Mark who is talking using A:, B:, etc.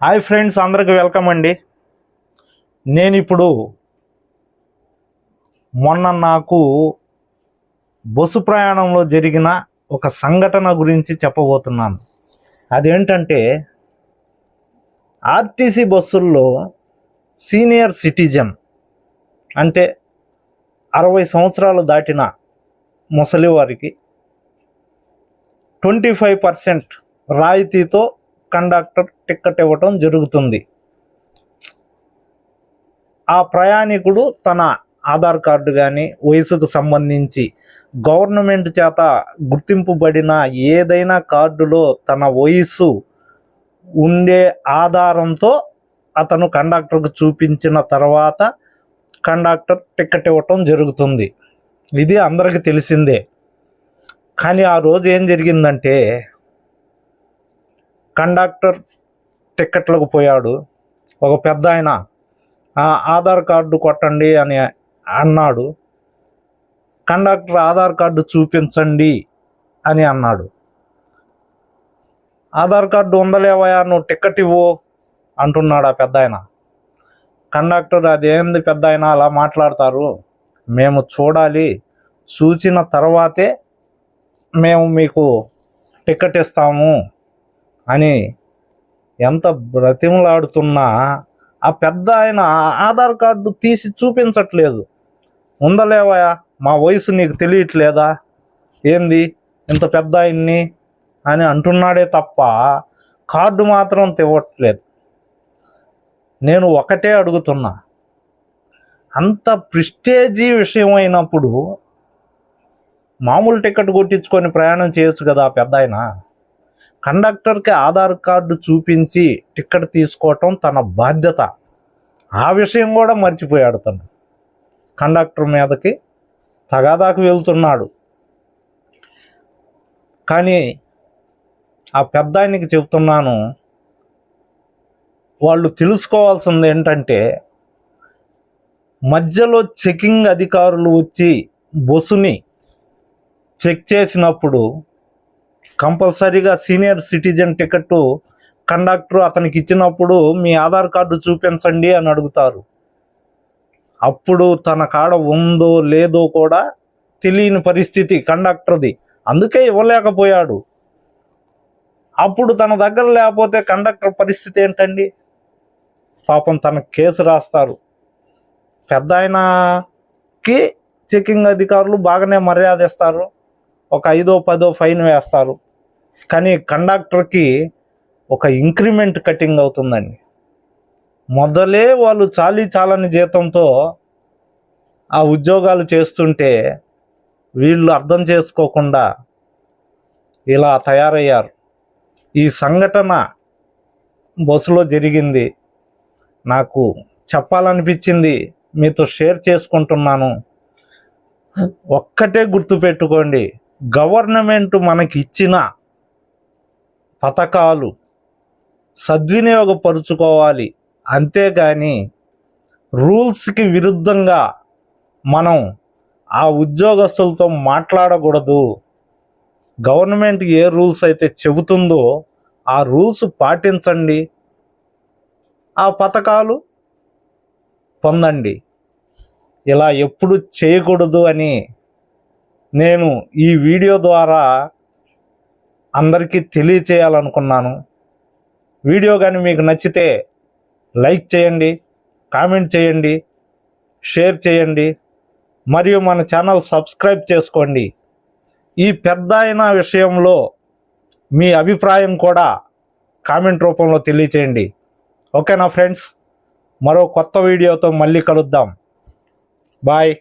A: Hi friends అందరికి welcome అండి. నేను ఇప్పుడు మొన్న నాకు బస్సు ప్రయాణంలో జరిగిన ఒక సంఘటన గురించి చెప్పబోతున్నాను. అదేంటంటే ఆర్టీసీ బస్సుల్లో సీనియర్ సిటిజన్ అంటే అరవై సంవత్సరాలు దాటిన ముసలి వారికి ట్వంటీ ఫైవ్ పర్సెంట్ రాయితీతో కండక్టర్ టిక్కెట్ ఇవ్వటం జరుగుతుంది. ఆ ప్రయాణికుడు తన ఆధార్ కార్డు కానీ వయసుకు సంబంధించి గవర్నమెంట్ చేత గుర్తింపుబడిన ఏదైనా కార్డులో తన వయసు ఉండే ఆధారంతో అతను కండక్టర్కు చూపించిన తర్వాత కండక్టర్ టికెట్ ఇవ్వటం జరుగుతుంది. ఇది అందరికీ తెలిసిందే. కానీ ఆ రోజు ఏం జరిగిందంటే కండక్టర్ టిక్కెట్లకు పోయాడు. ఒక పెద్ద ఆయన "ఆ, ఆధార్ కార్డు కొట్టండి అని అన్నాడు. కండక్టర్ ఆధార్ కార్డు చూపించండి అని అన్నాడు. ఆధార్ కార్డు ఉందలేవయా నువ్వు టిక్కెట్ ఇవ్వు అంటున్నాడు ఆ పెద్ద ఆయన కండక్టర్ అదేంది పెద్ద ఆయన అలా మాట్లాడతారు? మేము చూడాలి. చూసిన తర్వాతే మేము మీకు టిక్కెట్ ఇస్తాము అని ఎంత బ్రతిమలాడుతున్నా ఆ పెద్ద ఆయన ఆధార్ కార్డు తీసి చూపించట్లేదు. ఉందలేవయా మా వయసు నీకు తెలియట్లేదా? ఏంది? ఇంత పెద్ద ఆయన్ని అని అంటున్నాడే తప్ప కార్డు మాత్రం తెవ్వట్లేదు. నేను ఒకటే అడుగుతున్నా. అంత ప్రిస్టేజీ విషయం అయినప్పుడు మామూలు టికెట్ కొట్టించుకొని ప్రయాణం చేయొచ్చు కదా పెద్ద ఆయన? కండక్టర్కి ఆధార్ కార్డు చూపించి టికెట్ తీసుకోవటం తన బాధ్యత. ఆ విషయం కూడా మర్చిపోయాడు తను. కండక్టర్ మీదకి తగాదాకు వెళ్తున్నాడు. కానీ ఆ పెద్ద ఆయనకి చెప్తున్నాను వాళ్ళు తెలుసుకోవాల్సింది ఏంటంటే మధ్యలో చెకింగ్ అధికారులు వచ్చి బస్సుని చెక్ చేసినప్పుడు కంపల్సరీగా సీనియర్ సిటిజన్ టికెట్ కండక్టర్ అతనికి ఇచ్చినప్పుడు మీ ఆధార్ కార్డు చూపించండి అని అడుగుతారు. అప్పుడు తన కాడ ఉందో లేదో కూడా తెలియని పరిస్థితి కండక్టర్ది. అందుకే ఇవ్వలేకపోయాడు. అప్పుడు తన దగ్గర లేకపోతే కండక్టర్ పరిస్థితి ఏంటండి? పాపం తన కేసు రాస్తారు. పెద్ద ఆయనకి చెకింగ్ అధికారులు బాగానే మర్యాద ఇస్తారు ఒక ఐదో పదో ఫైన్ వేస్తారు. కానీ కండక్టర్కి ఒక ఇంక్రిమెంట్ కటింగ్ అవుతుందండి. మొదలే వాళ్ళు చాలీ చాలని జీతంతో ఆ ఉద్యోగాలు చేస్తుంటే వీళ్ళు అర్థం చేసుకోకుండా ఇలా తయారయ్యారు. ఈ సంఘటన బస్సులో జరిగింది. నాకు చెప్పాలనిపించింది. మీతో షేర్ చేసుకుంటున్నాను. ఒక్కటే గుర్తుపెట్టుకోండి. గవర్నమెంట్ మనకి ఇచ్చిన పథకాలు సద్వినియోగపరుచుకోవాలి. అంతేగాని రూల్స్కి విరుద్ధంగా మనం ఆ ఉద్యోగస్తులతో మాట్లాడకూడదు. గవర్నమెంట్ ఏ రూల్స్ అయితే చెబుతుందో ఆ రూల్స్ పాటించండి. ఆ పథకాలు పొందండి. ఇలా ఎప్పుడు చేయకూడదు అని నేను ఈ వీడియో ద్వారా అందరికీ తెలియచేయాలనుకున్నాను. వీడియో కానీ మీకు నచ్చితే లైక్ చేయండి కామెంట్ చేయండి షేర్ చేయండి మరియు మన ఛానల్ సబ్స్క్రైబ్ చేసుకోండి. ఈ పెద్ద అయిన విషయంలో మీ అభిప్రాయం కూడా కామెంట్ రూపంలో తెలియచేయండి. ఓకేనా ఫ్రెండ్స్? మరో కొత్త వీడియోతో మళ్ళీ కలుద్దాం. బాయ్.